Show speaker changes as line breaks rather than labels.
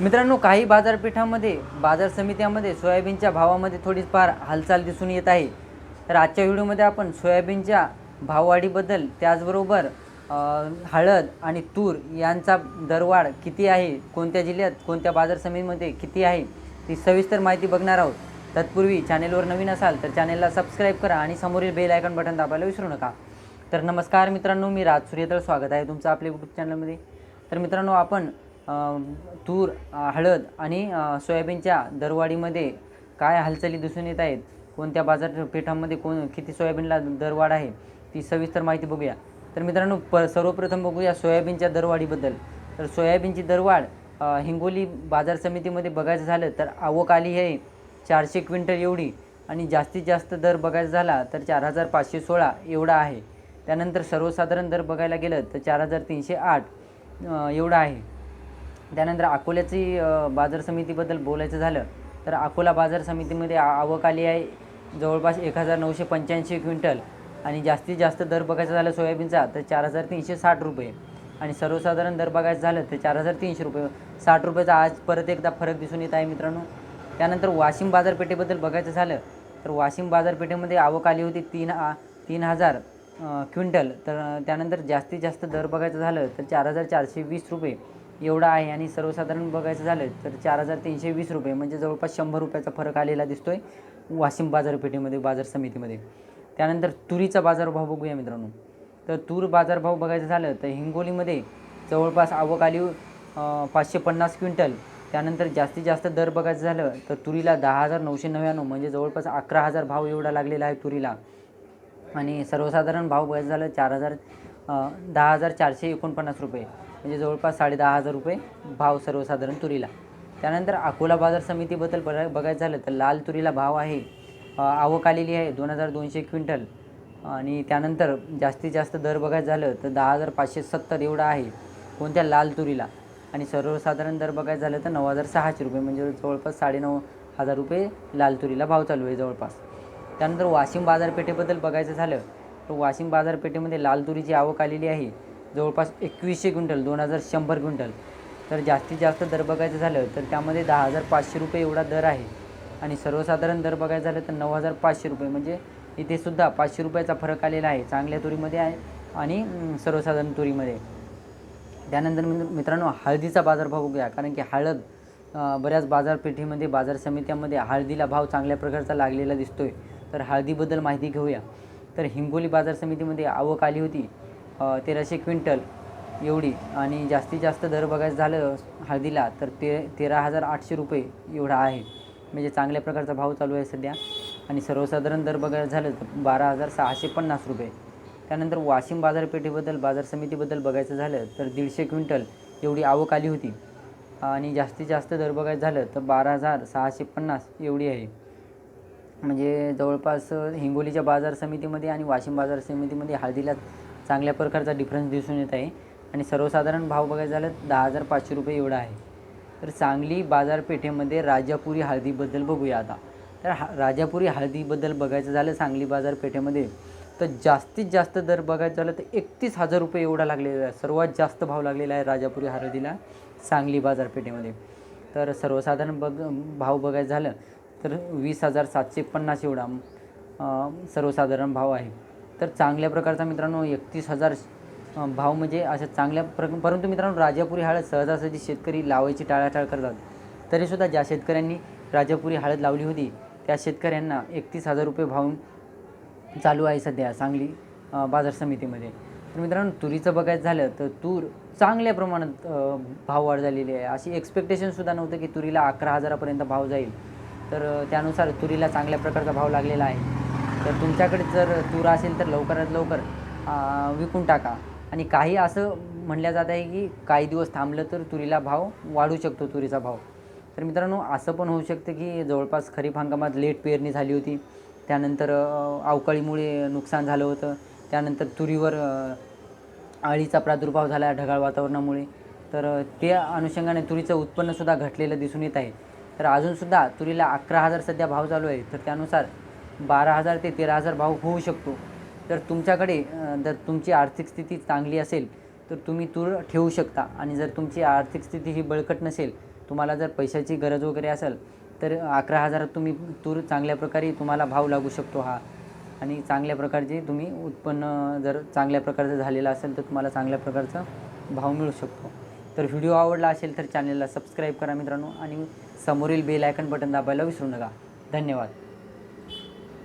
मित्रांनो काही बाजारपेठामध्ये बाजार समित्यामध्ये सोयाबीनच्या भावामध्ये थोडीफार हालचाल दिसून येत आहे. तर आजच्या व्हिडिओमध्ये आपण सोयाबीनच्या भाववाढीबद्दल त्याचबरोबर हळद आणि तूर यांचा दरवाढ किती आहे कोणत्या जिल्ह्यात कोणत्या बाजार समितीमध्ये किती आहे ती सविस्तर माहिती बघणार आहोत. तत्पूर्वी चॅनेलवर नवीन असाल तर चॅनेलला सबस्क्राईब करा आणि समोरील बेल आयकॉन बटन दाबायला विसरू नका. तर नमस्कार मित्रांनो मी राज सूर्यदळ. स्वागत आहे तुमचं आपल्या यूट्यूब चॅनलमध्ये तर मित्रांनो आपण तूर हळद आणि सोयाबीनच्या दरवाढीमध्ये काय हालचाली दिसून येत आहेत? कोणत्या बाजारपेठांमध्ये कोण किती सोयाबीनला दरवाढ आहे? ती सविस्तर माहिती बघूया. तर मित्रांनो प सर्वप्रथम बघूया सोयाबीनच्या दरवाढीबद्दल. तर सोयाबीनची दरवाढ हिंगोली बाजार समितीमध्ये बघायचं झालं तर आवक आली आहे चारशे क्विंटल एवढी आणि जास्तीत जास्त दर बघायचा झाला तर चार हजार पाचशे सोळा एवढा आहे. त्यानंतर सर्वसाधारण दर बघायला गेलं तर चार हजार तीनशे आठ एवढा आहे. त्यानंतर अकोल्याची बाजार समितीबद्दल बोलायचं झालं तर अकोला बाजार समितीमध्ये आवक आली आहे. जवळपास एक हजार नऊशे पंच्याऐंशी क्विंटल आणि जास्तीत जास्त दर बघायचा झाला सोयाबीनचा तर चार हजार तीनशे साठ रुपये. आणि सर्वसाधारण दर बघायचं झालं तर चार हजार तीनशे रुपये. साठ रुपयाचा आज परत एकदा फरक दिसून येत आहे मित्रांनो. त्यानंतर वाशिम बाजारपेठेबद्दल बघायचं झालं तर वाशिम बाजारपेठेमध्ये आवक आली होती तीन तीन हजार क्विंटल. तर त्यानंतर जास्तीत जास्त दर बघायचं झालं तर चार हजार चारशे वीस रुपये. एवढा आहे आणि सर्वसाधारण बघायचं झालं तर चार हजार तीनशे वीस रुपये म्हणजे जवळपास शंभर रुपयाचा फरक आलेला दिसतो आहे वाशिम बाजारपेठेमध्ये बाजार समितीमध्ये. त्यानंतर तुरीचा बाजारभाव बघूया मित्रांनो. तर तूर बाजारभाव बघायचं झालं तर हिंगोलीमध्ये जवळपास आवक आली पाचशे पन्नास क्विंटल. त्यानंतर जास्तीत जास्त दर बघायचं झालं तर तुरीला दहा हजार नऊशे नव्याण्णव म्हणजे जवळपास अकरा हजार भाव एवढा लागलेला आहे तुरीला. आणि सर्वसाधारण भाव बघायचं झालं चार हजार दहा हजार चारशे एकोणपन्नास रुपये. म्हणजे जवळपास साडे दहा हजार रुपये भाव सर्वसाधारण तुरीला. त्यानंतर अकोला बाजार समितीबद्दल बघाय बघायचं झालं तर लाल तुरीला भाव आहे आवक आलेली आहे दोन हजार दोनशे क्विंटल. आणि त्यानंतर जास्तीत जास्त दर बघायचं झालं तर दहा हजार पाचशे सत्तर एवढा आहे कोणत्या लाल तुरीला. आणि सर्वसाधारण दर बघायचं झालं तर नऊ हजार सहाशे रुपये म्हणजे जवळपास साडेनऊ हजार रुपये लाल तुरीला भाव चालू आहे जवळपास. त्यानंतर वाशिम बाजारपेठेबद्दल बघायचं झालं तर वाशिम बाजारपेठेमध्ये लाल तुरीची आवक आलेली आहे. जवळपास एकवीसशे क्विंटल दोन हजार शंभर क्विंटल. तर जास्तीत जास्त दर बघायचं झालं तर त्यामध्ये दहा हजार पाचशे रुपये एवढा दर आहे. आणि सर्वसाधारण दर बघायचं झालं तर नऊ हजार पाचशे रुपये. म्हणजे इथे सुद्धा पाचशे रुपयाचा फरक आलेला आहे चांगल्या तुरीमध्ये आहे आणि सर्वसाधारण तुरीमध्ये. त्यानंतर मित्रांनो हळदीचा बाजारभाव बघूया कारण की हळद बऱ्याच बाजारपेठेमध्ये बाजार समित्यामध्ये हळदीला भाव चांगल्या प्रकारचा लागलेला दिसतोय. तर हळदीबद्दल माहिती घेऊया. तर हिंगोली बाजार समितीमध्ये आवक आली होती. तेराशे क्विंटल एवढी. आणि जास्तीत जास्त दर बघायचं झालं हळदीला तर ते तेरा हजार आठशे रुपये एवढा आहे. म्हणजे चांगल्या प्रकारचा भाव चालू आहे सध्या. आणि सर्वसाधारण दर बघायचं झालं तर बारा हजार सहाशे पन्नास रुपये. त्यानंतर वाशिम बाजारपेठेबद्दल बाजार समितीबद्दल बघायचं झालं तर दीडशे क्विंटल एवढी आवक आली होती. आणि जास्तीत जास्त दर बघायचं झालं तर बारा हजार सहाशे पन्नास एवढी आहे. म्हणजे जवळपास हिंगोलीच्या बाजार समितीमध्ये आणि वाशिम बाजार समितीमध्ये हळदीला चांगल्या प्रकारचा डिफरन्स दिसून येत आहे. आणि सर्वसाधारण भाव बघायचं झालं दहा हजार पाचशे रुपये एवढा आहे. तर सांगली बाजारपेठेमध्ये राजापुरी हळदीबद्दल बघूया आता. तर हा राजापुरी हळदीबद्दल बघायचं झालं सांगली बाजारपेठेमध्ये तर जास्तीत जास्त दर बघायचं झालं तर एकतीस हजार रुपये एवढा लागलेला आहे. सर्वात जास्त भाव लागलेला आहे राजापुरी हळदीला सांगली बाजारपेठेमध्ये. तर सर्वसाधारण बघ भाव बघायचं झालं तर वीस हजार सातशे पन्नास एवढा सर्वसाधारण भाव आहे. तर चांगल्या प्रकारचा मित्रांनो एकतीस हजार भाव म्हणजे अशा चांगल्या प्र परंतु मित्रांनो राजापुरी हळद सहजासहजी शेतकरी लावायची टाळाटाळ करतात. तरीसुद्धा ज्या शेतकऱ्यांनी राजापुरी हळद लावली होती त्या शेतकऱ्यांना एकतीस हजार रुपये भाव चालू आहे सध्या सांगली बाजार समितीमध्ये. तर मित्रांनो तुरीचं बघायचं झालं तर तूर चांगल्या प्रमाणात भाव वाढ झालेली आहे. अशी एक्सपेक्टेशनसुद्धा नव्हतं की तुरीला अकरा हजारापर्यंत भाव जाईल. तर त्यानुसार तुरीला चांगल्या प्रकारचा भाव लागलेला आहे. तर तुमच्याकडे जर तूर असेल तर लवकरात लवकर विकून टाका. आणि काही असं म्हणलं जात आहे की काही दिवस थांबलं तर तुरीला भाव वाढू शकतो तुरीचा भाव. तर मित्रांनो असं पण होऊ शकतं की जवळपास खरीप हंगामात लेट पेरणी झाली होती. त्यानंतर अवकाळीमुळे नुकसान झालं होतं. त्यानंतर तुरीवर अळीचा प्रादुर्भाव झाला ढगाळ वातावरणामुळे. तर त्या अनुषंगाने तुरीचं उत्पन्नसुद्धा घटलेलं दिसून येत आहे. तर अजूनसुद्धा तुरीला अकरा हजार सध्या भाव चालू आहे. तर त्यानुसार बारा हजार ते तेरा हजार भाव होऊ शकतो. तर तुमच्याकडे जर तुमची आर्थिक स्थिती चांगली असेल तर तुम्ही तूर ठेवू शकता. आणि जर तुमची आर्थिक स्थिती ही बळकट नसेल तुम्हाला जर पैशाची गरज वगैरे असेल तर अकरा हजारात तुम्ही तूर चांगल्या प्रकारे तुम्हाला भाव लागू शकतो हा. आणि चांगल्या प्रकारचे तुम्ही उत्पन्न जर चांगल्या प्रकारचं झालेलं असेल तर तुम्हाला चांगल्या प्रकारचा भाव मिळू शकतो. तर व्हिडिओ आवडला असेल तर चॅनलला सबस्क्राईब करा मित्रांनो. आणि समोरील बेल आयकन बटन दाबायला विसरू नका. धन्यवाद.